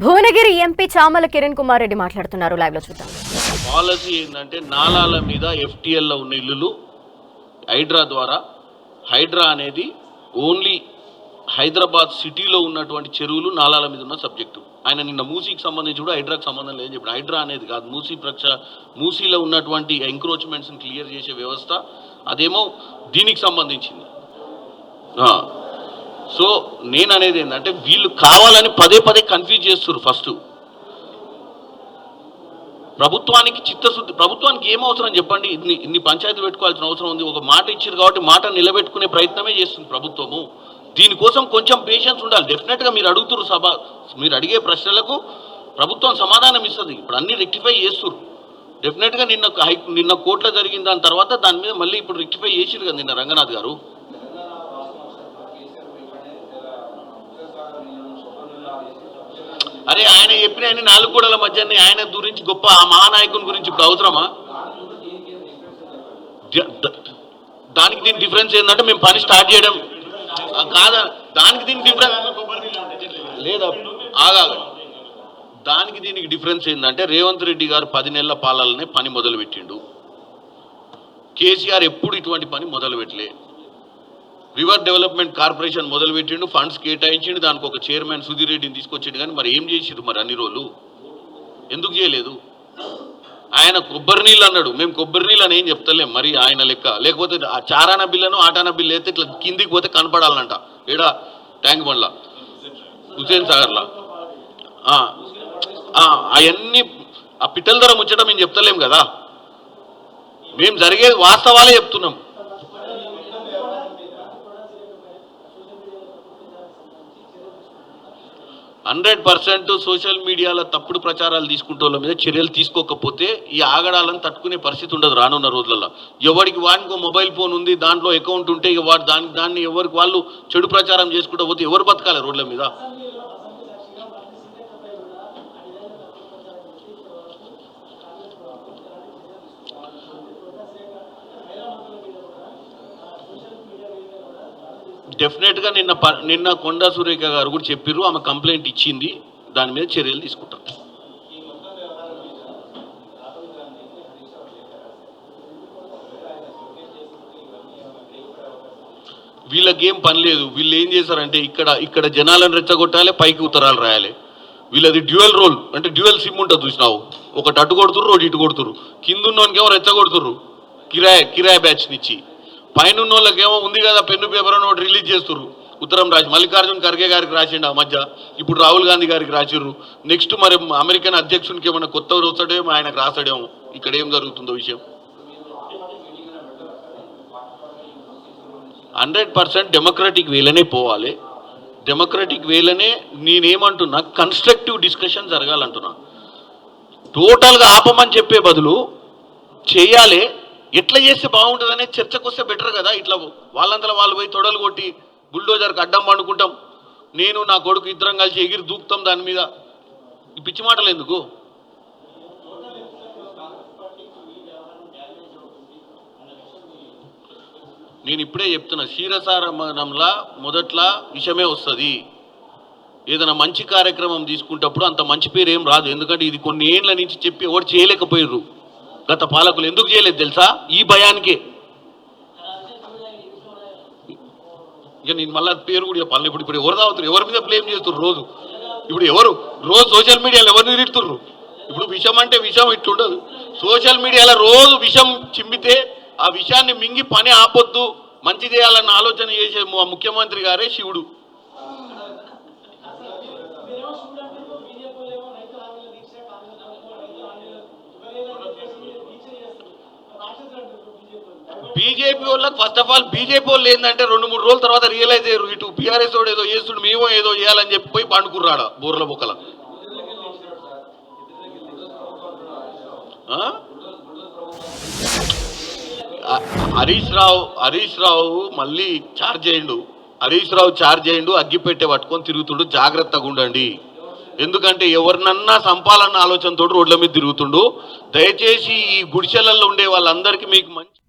Bhuvanagiri MP Chamala Kiran Kumar Reddy మాట్లాడుతున్నారు. లైవ్లో చూద్దాం. పాలసీ ఏంటంటే నాలాల మీద ఎఫ్టీఎల్లో ఉన్న ఇల్లులు హైడ్రా ద్వారా. హైడ్రా అనేది ఓన్లీ హైదరాబాద్ సిటీలో ఉన్నటువంటి చెరువులు నాలాల మీద ఉన్న సబ్జెక్టు. ఆయన నిన్న మూసీకి సంబంధించి కూడా హైడ్రాకి సంబంధం లేదని చెప్పాడు. హైడ్రా అనేది కాదు మూసీ ప్రక్ష మూసీలో ఉన్నటువంటి ఎంక్రోచ్మెంట్స్ని క్లియర్ చేసే వ్యవస్థ అదేమో దీనికి సంబంధించింది. సో నేను అనేది ఏంటంటే వీళ్ళు కావాలని పదే పదే కన్ఫ్యూజ్ చేస్తారు ఫస్ట్ ప్రభుత్వానికి చిత్తశుద్ధి ప్రభుత్వానికి ఏం అవసరం చెప్పండి? ఇన్ని ఇన్ని పంచాయతీలు పెట్టుకోవాల్సిన అవసరం ఉంది. ఒక మాట ఇచ్చారు కాబట్టి మాట నిలబెట్టుకునే ప్రయత్నమే చేస్తుంది ప్రభుత్వము. దీనికోసం కొంచెం పేషెన్స్ ఉండాలి. డెఫినెట్గా మీరు అడుగుతున్నారు సభ మీరు అడిగే ప్రశ్నలకు ప్రభుత్వం సమాధానం ఇస్తుంది. ఇప్పుడు అన్ని రెక్టిఫై చేస్తున్నారు డెఫినెట్గా నిన్న హై నిన్న కోర్టులో జరిగిన దాని తర్వాత దాని మీద మళ్ళీ ఇప్పుడు రెక్టిఫై చేసిరు కదా నిన్న రంగనాథ్ గారు. అరే ఆయన చెప్పిన ఆయన నాలుగు గోడల మధ్య ఆయన గురించి గొప్ప ఆ మహానాయకుని గురించి ఇప్పుడు అవసరమా? దానికి దీని డిఫరెన్స్ ఏంటంటే మేము పని స్టార్ట్ చేయడం. కాదా? దానికి దీనికి డిఫరెన్స్ లేదా? ఆగా దానికి దీనికి డిఫరెన్స్ ఏంటంటే రేవంత్ రెడ్డి గారు పది నెలల పాలననే పని మొదలుపెట్టిండు. కేసీఆర్ ఎప్పుడు ఇటువంటి పని మొదలు పెట్టలేదు రివర్ డెవలప్మెంట్ కార్పొరేషన్ మొదలు పెట్టిండు ఫండ్స్ కేటాయించిండు దానికి ఒక చైర్మన్ సుధీర్ రెడ్డిని తీసుకొచ్చిండు. కానీ మరి ఏం చేసిండు మరి అన్ని రోజులు? ఎందుకు చేయలేదు? ఆయన కొబ్బరి నీళ్ళు అన్నాడు. మేము కొబ్బరి నీళ్ళు అని ఏం చెప్తలేం. మరి ఆయన లెక్క. లేకపోతే చారాన బిల్లను ఆటాన బిల్లు అయితే ఇట్లా కిందికి పోతే కనపడాలంట. ఏడా? ట్యాంక్ బండ్ల. హుసేన్ సాగర్లా. అవన్నీ ఆ పిట్టల ధర ముచ్చట మేము చెప్తలేం కదా? మేము జరిగేది వాస్తవాలే చెప్తున్నాం. హండ్రెడ్ పర్సెంట్ సోషల్ మీడియాలో తప్పుడు ప్రచారాలు తీసుకుంటే వాళ్ళ మీద చర్యలు తీసుకోకపోతే ఈ ఆగడాలను తట్టుకునే పరిస్థితి ఉండదు రానున్న రోజులలో. ఎవరికి వానికి మొబైల్ ఫోన్ ఉంది దాంట్లో అకౌంట్ ఉంటే ఇక వాడు దాని దాన్ని ఎవరికి వాళ్ళు చెడు ప్రచారం చేసుకుంటూ పోతే ఎవరు బతకాలి రోడ్ల మీద? డెఫినెట్గా నిన్న నిన్న కొండా సురేఖ గారు కూడా చెప్పారు ఆమె కంప్లైంట్ ఇచ్చింది దాని మీద చర్యలు తీసుకుంటాం. వీళ్ళకి ఏం పని లేదు. వీళ్ళు ఏం చేశారంటే ఇక్కడ ఇక్కడ జనాలను రెచ్చగొట్టాలి పైకి ఉత్తరాలు రాయాలి. వీళ్ళది డ్యూయల్ రోల్ అంటే డ్యూయల్ సిమ్ ఉంటుంది చూసినావు. ఒకటి అటు కొడుతుర్రు ఒకటి ఇటు కొడుతుర్రు. కింద ఉన్నోనికేమో రెచ్చగొడుతుర్రు? కిరాయ్ కిరాయ బ్యాచ్ని ఇచ్చి పైన ఉన్న వాళ్ళకేమో ఉంది కదా పెన్ను పేపర్ అని ఒకటి రిలీజ్ చేస్తుర్రు. ఉత్తరం రాసి మల్లికార్జున్ ఖర్గే గారికి రాసిండు ఆ మధ్య. ఇప్పుడు రాహుల్ గాంధీ గారికి రాసిర్రు. నెక్స్ట్ మరి అమెరికన్ అధ్యక్షునికి ఏమైనా కొత్త వస్తాడేమో ఆయనకు రాసాడేమో ఇక్కడ ఏం జరుగుతుందో విషయం. హండ్రెడ్ పర్సెంట్ డెమోక్రటిక్ వేలనే పోవాలి. డెమోక్రటిక్ వేలనే నేనేమంటున్నా కన్స్ట్రక్టివ్ డిస్కషన్ జరగాలంటున్నా. టోటల్గా ఆపమని చెప్పే బదులు చేయాలి ఎట్లా చేస్తే బాగుంటుందనే చర్చకు వస్తే బెటర్ కదా ఇట్లా వాళ్ళంతలో వాళ్ళు పోయి తొడలు కొట్టి బుల్డోజర్కి అడ్డం పండుకుంటాం. నేను నా కొడుకు ఇద్దరం కలిసి ఎగిరి దూకుతాం దాని మీద. ఈ పిచ్చి మాటలు ఎందుకు? నేను ఇప్పుడే చెప్తున్నా క్షీరసారమణంలా మొదట్లా విషమే వస్తుంది. ఏదైనా మంచి కార్యక్రమం తీసుకుంటప్పుడు అంత మంచి పేరు ఏం రాదు. ఎందుకంటే ఇది కొన్ని ఏండ్ల నుంచి చెప్పి ఎవరు చేయలేకపోయారు గత పాలకులు ఎందుకు చేయలేదు తెలుసా? ఈ భయానికే. ఇక నేను మళ్ళీ పేరు కూడా చెప్పాలి. ఇప్పుడు ఇప్పుడు ఎవరు తాగుతారు ఎవరి మీద బ్లేమ్ చేస్తున్నారు రోజు? ఇప్పుడు ఎవరు? రోజు సోషల్ మీడియాలో ఎవరిని తిడుతుర్రు? ఇప్పుడు విషం అంటే విషం ఇట్లుండదు. సోషల్ మీడియాలో రోజు విషం చిమ్మితే ఆ విషయాన్ని మింగి పని ఆపొద్దు. మంచి చేయాలన్న ఆలోచన చేసే ముఖ్యమంత్రి గారే శివుడు. బీజేపీ వాళ్ళకి ఫస్ట్ ఆఫ్ ఆల్ బీజేపీ వాళ్ళు ఏంటంటే రెండు మూడు రోజుల తర్వాత రియలైజ్ అయ్యారు. ఇటు బీఆర్ఎస్ వాడు ఏదో చేస్తుడు మేము ఏదో చేయాలని చెప్పి పోయి పండుకుర్రాడ బూర్ల బొక్కల. ఆ? హరీష్ రావు హరీష్ రావు మళ్ళీ చార్జ్ చేయండు. హరీష్ రావు చార్జ్ చేయండు అగ్గిపెట్టే పట్టుకొని తిరుగుతుండు జాగ్రత్తగా ఉండండి. ఎందుకంటే ఎవరినన్నా సంపాలన్న ఆలోచనతో రోడ్ల మీద తిరుగుతుండు. దయచేసి ఈ గుడిసెలలో ఉండే వాళ్ళందరికీ మీకు మంచి